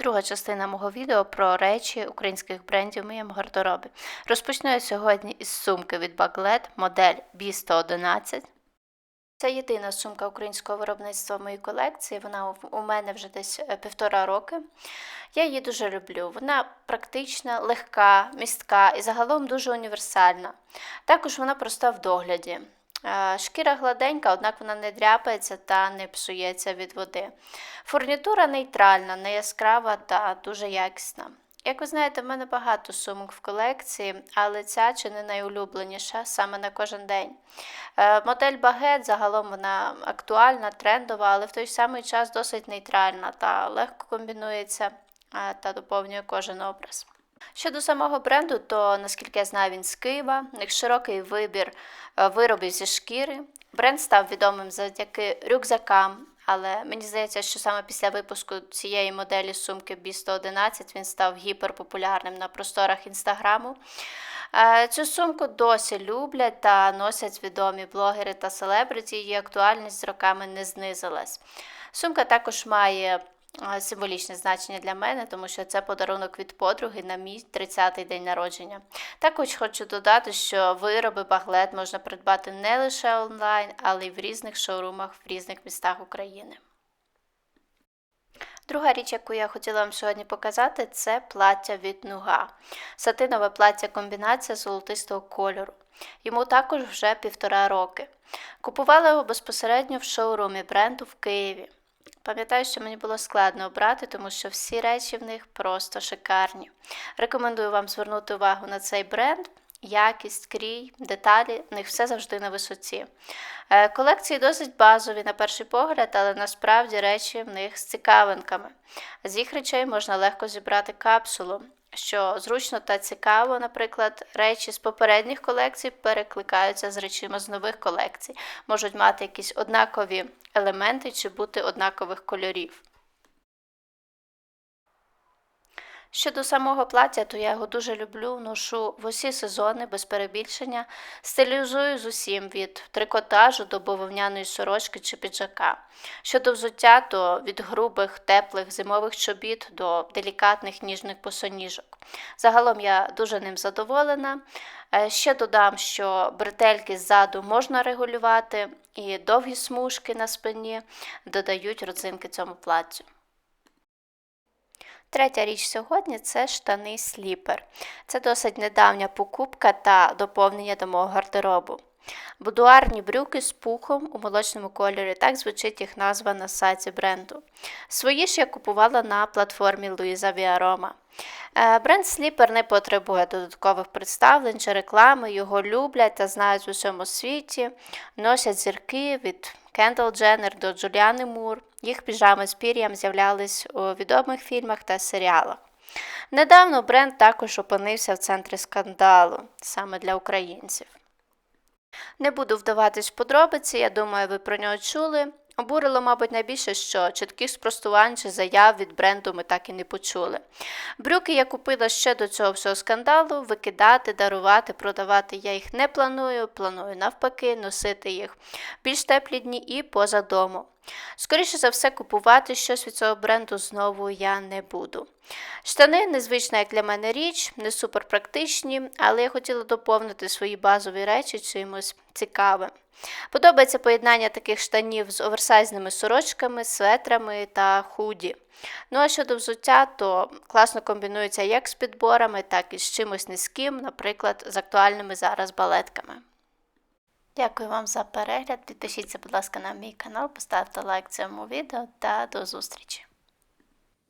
Друга частина мого відео про речі українських брендів в моєму гардеробі. Розпочну я сьогодні із сумки від Baglet модель B111. Це єдина сумка українського виробництва в моїй колекції. Вона у- мене вже десь е, півтора роки. Я її дуже люблю. Вона практична, легка, містка і загалом дуже універсальна. Також вона проста в догляді. Е, Шкіра гладенька, однак вона не дряпається та не псується від води. Фурнітура нейтральна, не яскрава та дуже якісна. Як ви знаєте, в мене багато сумок в колекції, але ця чи не найулюбленіша саме на кожен день. Е, Модель багет загалом вона актуальна, трендова, але в той самий час досить нейтральна та легко комбінується е, та доповнює кожен образ. Щодо самого бренду, то наскільки я знаю, він з Києва. У них широкий вибір е, виробів зі шкіри. Бренд став відомим завдяки рюкзакам, але мені здається, що саме після випуску цієї моделі сумки B111 він став гіперпопулярним на просторах інстаграму. Е, Цю сумку досі люблять та носять відомі блогери та селебриті, її актуальність з роками не знизилась. Сумка також має символічне значення для мене, тому що це подарунок від подруги на мій 30-й день народження. Також хочу додати, що вироби баглет можна придбати не лише онлайн, але й в різних шоурумах в різних містах України. Друга річ, яку я хотіла вам сьогодні показати, це плаття від Нуга. Сатинове плаття комбінація золотистого кольору. Йому також вже півтора роки. Купувала його безпосередньо в шоурумі бренду в Києві. Пам'ятаю, що мені було складно обрати, тому що всі речі в них просто шикарні. Рекомендую вам звернути увагу на цей бренд. Якість, крій, деталі, в них все завжди на висоті. Е, Колекції досить базові на перший погляд, але насправді речі в них з цікавинками. З їх речей можна легко зібрати капсулу, що зручно та цікаво, наприклад, речі з попередніх колекцій перекликаються з речима з нових колекцій, можуть мати якісь однакові елементи чи бути однакових кольорів. Щодо самого плаття, то я його дуже люблю, ношу в усі сезони без перебільшення, стилізую з усім від трикотажу до бавовняної сорочки чи піджака. Щодо взуття, то від грубих, теплих зимових чобіт до делікатних ніжних босоніжок. Загалом я дуже ним задоволена. Е, Ще додам, що бретельки ззаду можна регулювати, і довгі смужки на спині додають родзинки цьому платтю. Третя річ сьогодні це штани сліпер. Це досить недавня покупка та доповнення до мого гардеробу. Будуарні брюки з пухом у молочному кольорі, так звучить їх назва на сайті бренду. Свої ж я купувала на платформі Луїза Віарома. Е, Бренд Сліпер не потребує додаткових представлень чи реклами, його люблять та знають в усьому світі, носять зірки від Кендал Дженнер до Джуліани Мур. Їх піжами з пір'ям з'являлись у відомих фільмах та серіалах. Недавно бренд також опинився в центрі скандалу саме для українців. Не буду вдаватись в подробиці, я думаю, ви про нього чули. Обурило, мабуть, найбільше, що чітких спростувань чи заяв від бренду ми так і не почули. Брюки я купила ще до цього всього скандалу, викидати, дарувати, продавати я їх не планую, планую навпаки носити їх більш теплі дні і поза дому. Скоріше за все, купувати щось від цього бренду знову я не буду. Штани незвична, як для мене річ, не супер практичні, але я хотіла доповнити свої базові речі чимось цікавим. Подобається поєднання таких штанів з оверсайзними сорочками, светрами та худі. Ну а щодо взуття, то класно комбінується як з підборами, так і з чимось низьким, наприклад, з актуальними зараз балетками. Дякую вам за перегляд. Підпишіться, будь ласка, на мій канал, поставте лайк цьому відео та до зустрічі!